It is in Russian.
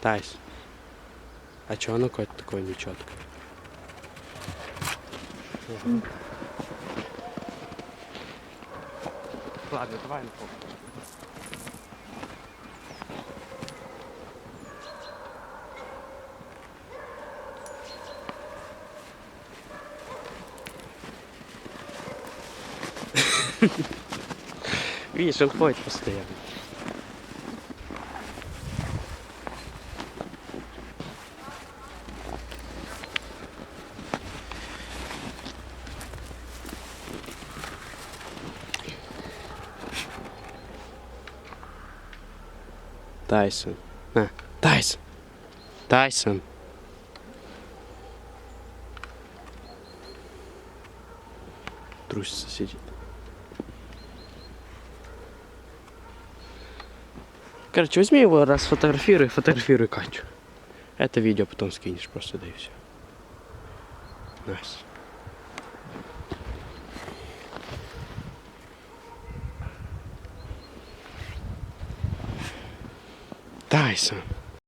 Тайс. А чого оно какое-то такое нечеткое? Ладно, давай на. Видишь, он ходит постоянно. Тайсон. На, Тайсон. Тайсон. Трусится сидит. Короче, возьми его, раз фотографируй, фотографируй Катю. Это видео потом скинешь просто, да и все. Найс. Тайсон.